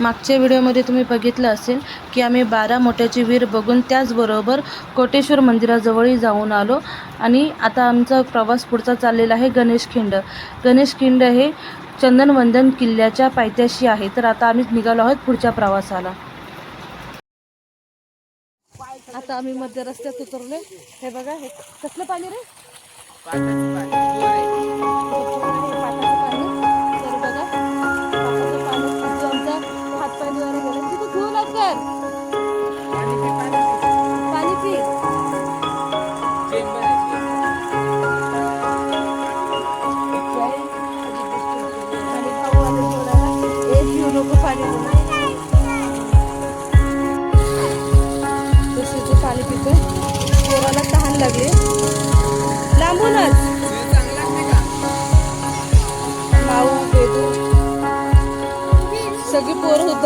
मागच्या व्हिडिओमध्ये तुम्ही बघितलं असेल की आम्ही बारा मोठ्याची विहीर बघून त्याचबरोबर कोटेश्वर मंदिराजवळही जाऊन आलो. आणि आता आमचा प्रवास पुढचा चाललेला आहे गणेशखिंड गणेशखिंड हे चंदनवंदन किल्ल्याच्या पायथ्याशी आहे. तर आता आम्ही निघालो आहोत पुढच्या प्रवासाला. आता आम्ही मध्य रस्त्यात उतरले हे बघा हे कसलं पाणी रे?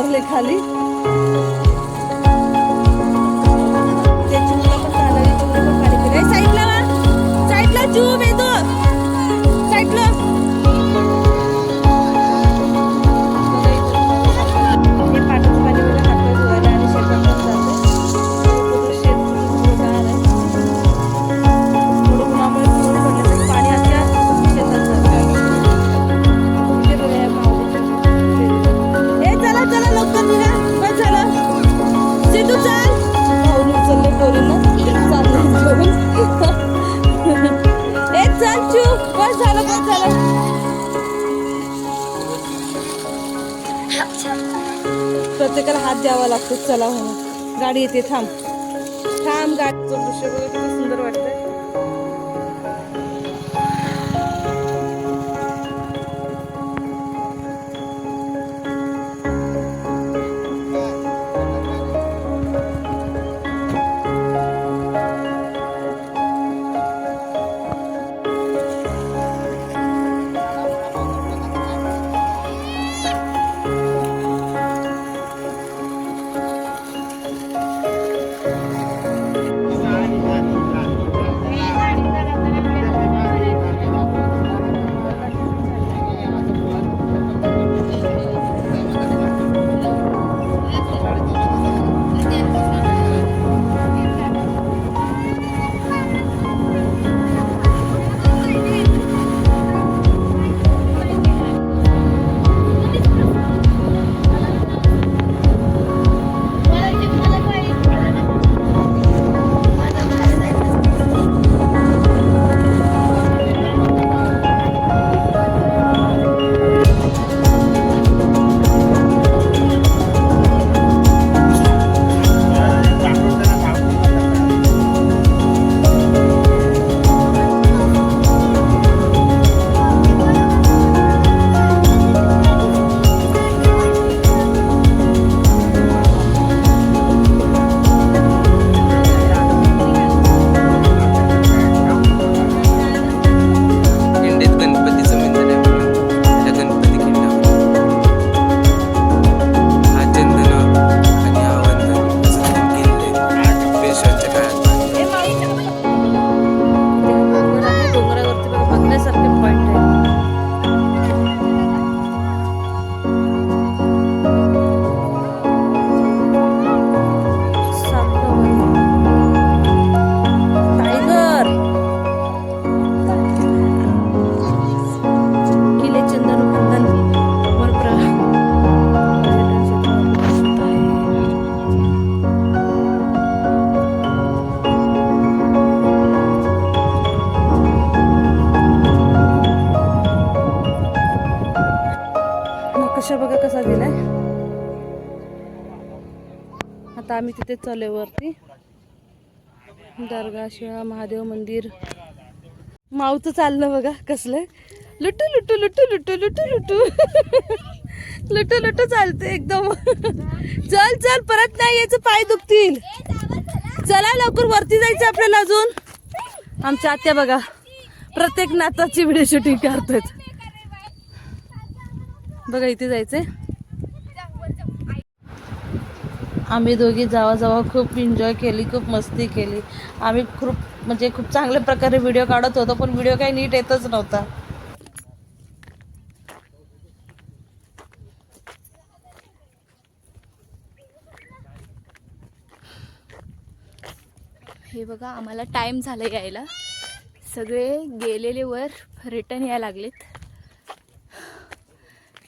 उतरले खाली. साईडला साईडला चूब साईडला. प्रत्येकाला हात द्यावा लागतो. चला म्हणून गाडी येते थांब. थांब गाडीचं दृश्य बघा किती सुंदर वाटतं आम्ही तिथे चाललोय वरती. दर्गा महादेव मंदिर. माऊचं चाललं बघा कसलं लुटू लुटू लुटू लुटू लुटू लुटू. लुटू लुटू चालते एकदम. चल चल परत नाही यायचं पाय दुखतील. चला लवकर वरती जायचं आपल्याला अजून. आमच्या आत्या बघा प्रत्येक नाताची व्हिडिओ शूटिंग करतात. बघा इथे जायचंय. आम्ही दोघी जावा जावा खूप एन्जॉय केली खूप मस्ती केली. आम्ही खूप म्हणजे खूप चांगल्या प्रकारे व्हिडिओ काढत होतो पण व्हिडिओ काही नीट येतच नव्हता. हे बघा आम्हाला टाईम झाला यायला. सगळे गेलेले वर रिटर्न यायला लागलेत.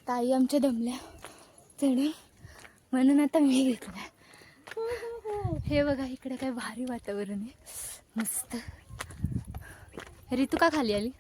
ताई आमच्या दमल्या. चढे म्हणून आता मी घेतला हे बघा इकडे काय भारी वातावरण आहे. मस्त. रितू का खाली आली.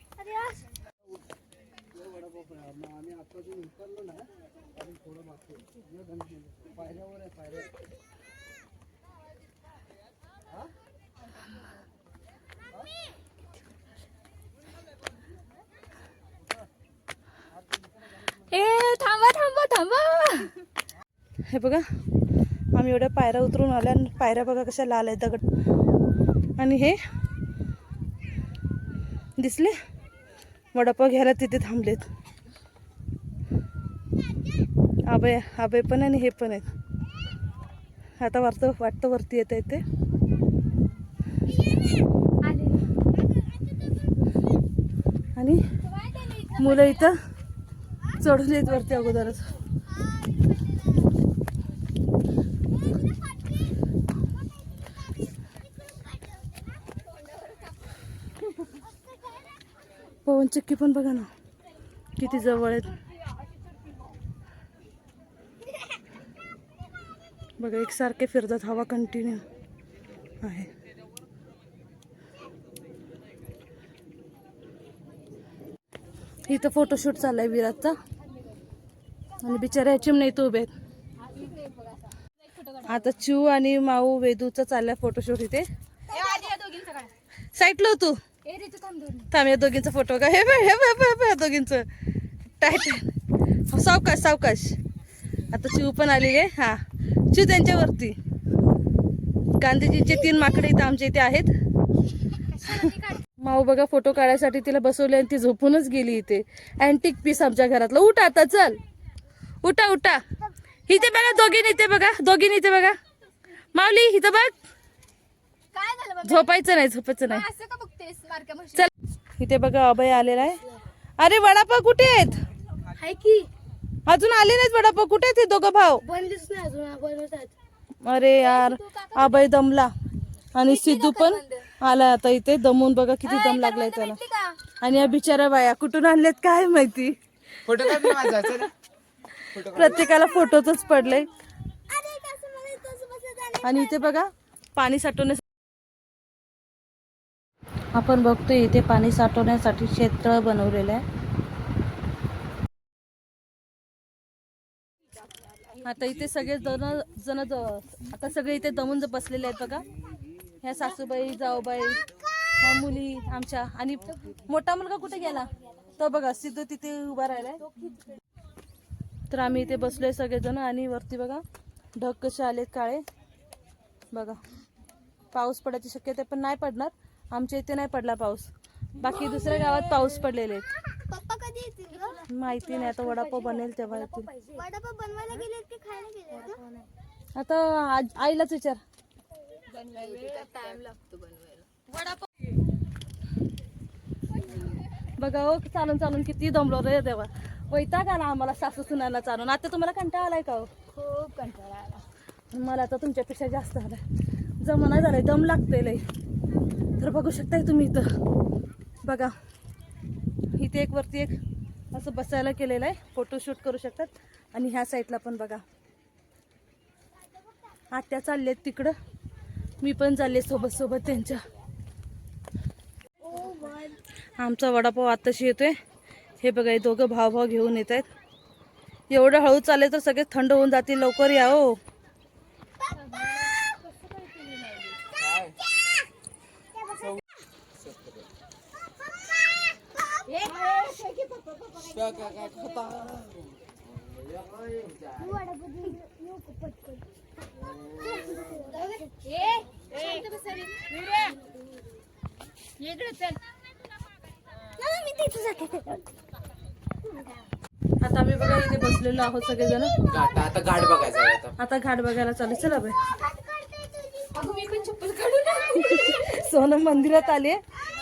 ए थांबा थांबा थांबा. हे बघा आम्ही एवढ्या पायऱ्या उतरून आल्या आणि पायऱ्या बघा कशा लाल आहेत दगड. आणि हे दिसले? वडापाव घ्यायला तिथे थांबलेत. आबे आबे पण आणि हे पण आहेत. आता वाटतं वाटतं वरती येत आहे ते. आणि मुलं इथं चढून येत वरती अगोदरच. चक्की पण बघा ना. किती जवळ आहेत. बघा एकसारखे फिरतात हवा कंटिन्यू आहे. इथं फोटोशूट चाललाय विराटचा. आणि बिचाऱ्या चिमणे इथं उभे आहेत. आता चिऊ आणि माऊ वेदूचा चाललाय फोटोशूट इथे. साईटला हो तू. थांब या दोघींचा फोटो का? हे बघ हे बघ, हे या दोघींचं. टाईट सावकाश सावकाश. आता चिऊ पण आलेली आहे. हा. चिऊ त्यांच्यावरती. गांधीजीचे तीन माकडे इथे आमच्या इथे आहेत. माऊ बघा फोटो काढायसाठी तिला बसवले आणि ती झोपूनच गेली इथे. अँटिक पीस आमच्या घरातलं. उठ आता चल. उठा उठा. इथे बघा दोघींनी इथे बघा. दोघींनी इथे बघा. माऊली इथं बघ? झोपायचं नाही झोपायचं नाही. चल. इथे बघा अभय आलेला आहे. अरे वडापाव कुठे आहेत? हाय की. अजून आले नाहीत वडापाव. कुठे आहेत हे दोघं भाऊ? बनलीच नाही अजून अरे यार अभय दमला. आणि सिद्धू पण आला आता इथे. दमून बघा किती दम लागलाय त्याला. आणि या बिचारा बाया कुठून आणलेत काय माहिती? फोटो काढ ना माझा चल. प्रत्येकाला फोटोच पडले आणि इथे बघा पाणी साठवण्यासाठी आपण बघतो इथे पाणी साठवण्यासाठी शेततळ बनवलेलं आहे. आता इथे सगळे जण जण ज- आता सगळे इथे दमून ज- बसलेले आहेत बघा. ह्या सासूबाई जाऊबाई ह्या मुली आमच्या. आणि मोठा मुलगा कुठे गेला? तो बघा सिद्धू तिथे उभा राहिलाय. तर आम्ही इथे बसलोय सगळेजण आणि वरती बघा ढग कसे आलेत काळे. बघा पाऊस पडायची शक्यता पण नाही पडणार. आमच्या इथे नाही पडला पाऊस. बाकी दुसऱ्या गावात पाऊस पडलेले आहेत. पप्पा कधी येतील ग? माहिती नाही आता वडापाव बनेल तेव्हा येतील. वडापाव बनवायला गेलेत की खायला गेलेत ग? आता आज- आईलाच विचार. टाइम लागतो बनवायला बघा हो चालून चालून किती दमलो रे देवा. वैताग आला आम्हाला सासू सुनाला चालून. आता तुम्हाला कंटाळा आलाय का हो? खूप कंटाळा आला. मला आता तुमच्यापेक्षा जास्त आलाय. जमाना झालाय दम लागतोय लय. तर बघू शकताय तुम्ही इथं. बघा इथे एक वरती एक असं बसायला केलेलं आहे. फोटोशूट करू शकतात. आणि ह्या साईडला पण बघा. आत्या चाललेत तिकडं. मी पण चालले सोबत सोबत त्यांच्या. आमचा वडापाव आत्ताशी येतोय. हे बघा हे दोघं भाव भाव घेऊन येत आहेत एवढं हळू चालले तर सगळे थंड होऊन जातील. लवकर या हो. आता आम्ही बघा इथे बसलेलो आहोत सगळेजण. घाट आता घाट बघायचा आहे आता. आता घाट बघायला चालू चला बाय. सोनम मंदिरात आले.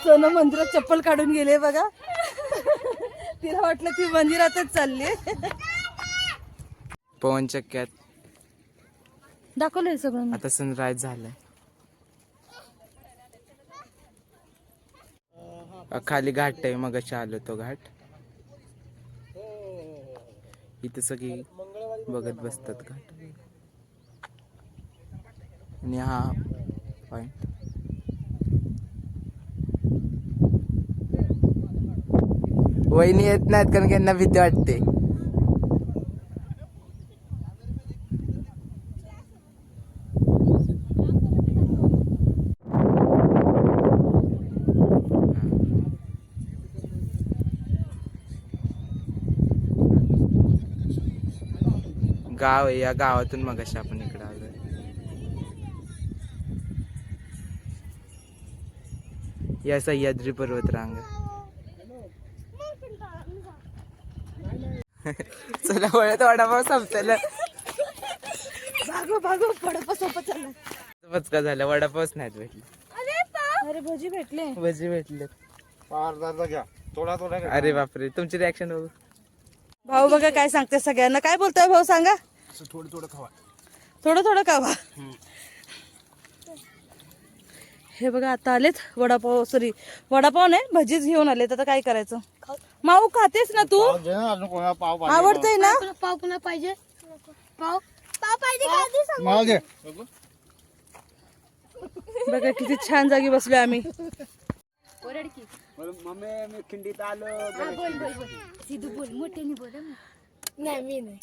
सोनम मंदिरात चप्पल काढून गेले बघा. तिला वाटलं ती मंदिरातच चालली. पवनचक्क्यात दाखवलंय सगळं आता सनराईज झालंय. खाली घाट आहे मग आलो तो घाट. इथं सगळी बघत बसतात घाट. आणि हा पॉइंट वहिनी येत नाहीत कारण की यांना भीती वाटते. गाव आहे या गावातून मग आपण इकडे आलो या सह्याद्री पर्वत रांग चला वळत वडापाव संपताना भागो भागो पडप सोपं चाललं पचका झाला वडापावच नाहीत भेटले. अरे भजी भेटले. भजी भेटले. थोडा थोडा अरे बापरे तुमची रिॲक्शन बघू. भाऊ बघा काय सांगते सगळ्यांना. काय बोलतोय भाऊ सांगा? थोडं थोडं खावा. थोडं थोडं खावा. हे बघा आता आलेत वडापाव सॉरी वडापाव नाही भजीच घेऊन आलेत. आता काय करायचं? माऊ खातेस ना तू? दे ना अजून कोणाला पाव पाहिजे आवडतंय ना? पाव पुन्हा पाहिजे. पाव. पाव पाहिजे मला दे. बघा किती छान जागी बसलो आम्ही. मम्मी मी खिंडीत आलो. हा, बोल बोल बोल. सिद्धू बोल. मोठ्याने बोल हं. नाही मी नाही.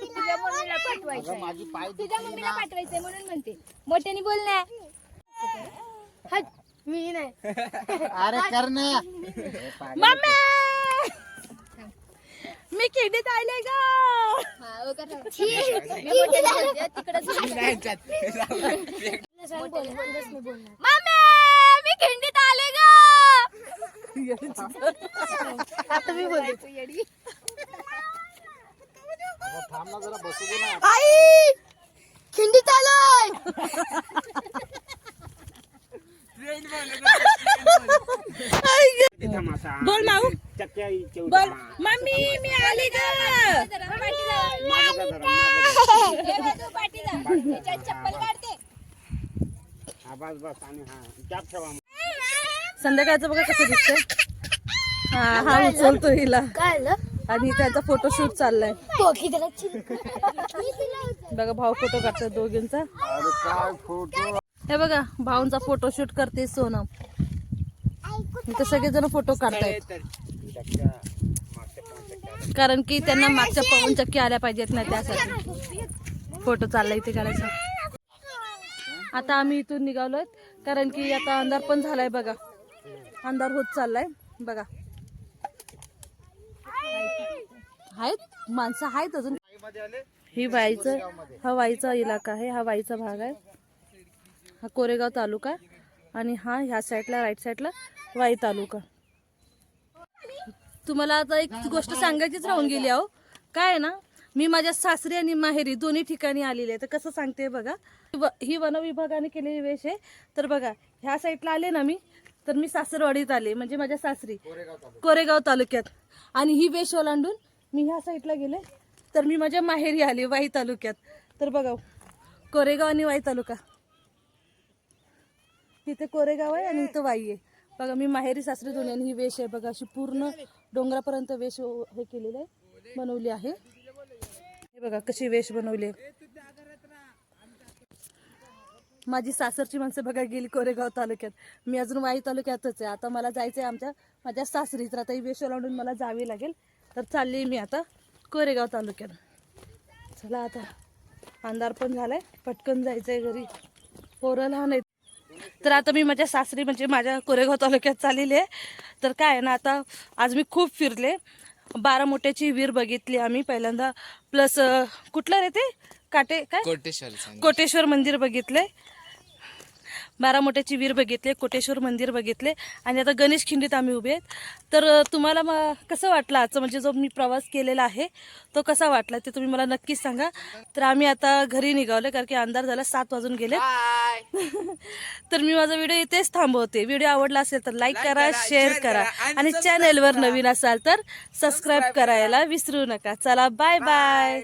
तुझ्या मम्मीला पाठवायचं माझी पाय तुझ्या मम्मीला पाठवायचंय म्हणून म्हणते. मोठ्याने बोल ना हट. मी नाही. अरे कर ना मम्मी! मी खिंडीत आले ग. हा. मी खिंडीत आले ग. आता मी बोलते. थांब ना जरा बसू दे ना. आई! खिंडीत आलोय. बोल माऊ. बोल. मम्मी मी आली ग. संध्याकाळचं बघा कसं दिसत हा हा उचलतो हिला. काय आलं आणि त्यांचा फोटोशूट चाललाय. बघा भाऊ फोटो काढतात दोघींचा. फोटो हे बघा भाऊंचा फोटोशूट करते सोनम. इथं सगळेजण फोटो काढतायत. कारण की त्यांना मागच्या पवन चक्की आल्या पाहिजेत ना त्यासाठी. फोटो चालला इथे काढायचा. आता आम्ही इथून निघालोय कारण की आता अंधार पण झालाय बघा. अंधार होत चाललाय. बघा. आहेत? माणसं आहेत अजून. ही वाईचं हा वाईचा इलाका आहे. हा वाईचा भाग आहे. हा कोरेगाव तालुका आणि हा ह्या साईडला राईट साईडला वाई तालुका. तुम्हाला आता एक गोष्ट सांगायचीच राहून गेली अहो. काय आहे ना मी माझ्या सासरी आणि माहेरी दोन्ही ठिकाणी आलेली आहे. तर कसं सांगते बघा व- ही वनविभागाने केलेली वेश आहे. तर बघा ह्या साईडला आले ना मी तर मी सासरवाडीत आले म्हणजे माझ्या सासरी. कोरेगाव तालुक्यात. आणि ही वेश ओलांडून मी ह्या साईडला गेले तर मी माझ्या माहेरी आले वाई तालुक्यात. तर बघा कोरेगाव आणि वाई तालुका. तिथे कोरेगाव आहे आणि इथं वाई आहे. बघा मी माहेरी सासरी दोन्ही आणि ही वेश आहे. बघा अशी पूर्ण डोंगरापर्यंत वेश हे केलेलं आहे. बनवली आहे. हे बघा कशी वेश बनवली आहे. माझी सासरची माणसं बघा गेली कोरेगाव तालुक्यात. मी अजून वाई तालुक्यातच आहे. आता मला जायचं आहे आमच्या माझ्या सासरी तर आता ही वेश ओलांडून मला जावी लागेल. तर चालली मी आता कोरेगाव तालुक्यात. चला आता. अंधार पण झालाय. पटकन जायचंय घरी. पोरं लहान आहेत. तर आता मी माझ्या सासरी म्हणजे माझ्या कोरेगाव तालुक्यात चाललेली आहे. तर काय आहे ना आता आज मी खूप फिरले. बारा मोठ्याची विहीर बघितली आम्ही पहिल्यांदा. प्लस कुठलं रे ते? काटे काय? कोटेश्वर कोटेश्वर मंदिर बघितले बारा मोठ्याची वीर बघितले कोटेश्वर मंदिर बघितले आणि आता गणेश खिंडीत आम्ही उभे आहेत. तर तुम्हाला मग कसं वाटलं आजचं? म्हणजे जो मी प्रवास केलेला आहे तो कसा वाटला? ते तुम्ही मला नक्कीच सांगा. तर आम्ही आता घरी निघावले कारण की अंधार झाला सात वाजून गेले. तर मी माझा व्हिडिओ इथेच थांबवते. व्हिडिओ आवडला असेल तर लाईक करा शेअर करा आणि चॅनेलवर नवीन असाल तर सबस्क्राईब करायला विसरू नका. चला बाय बाय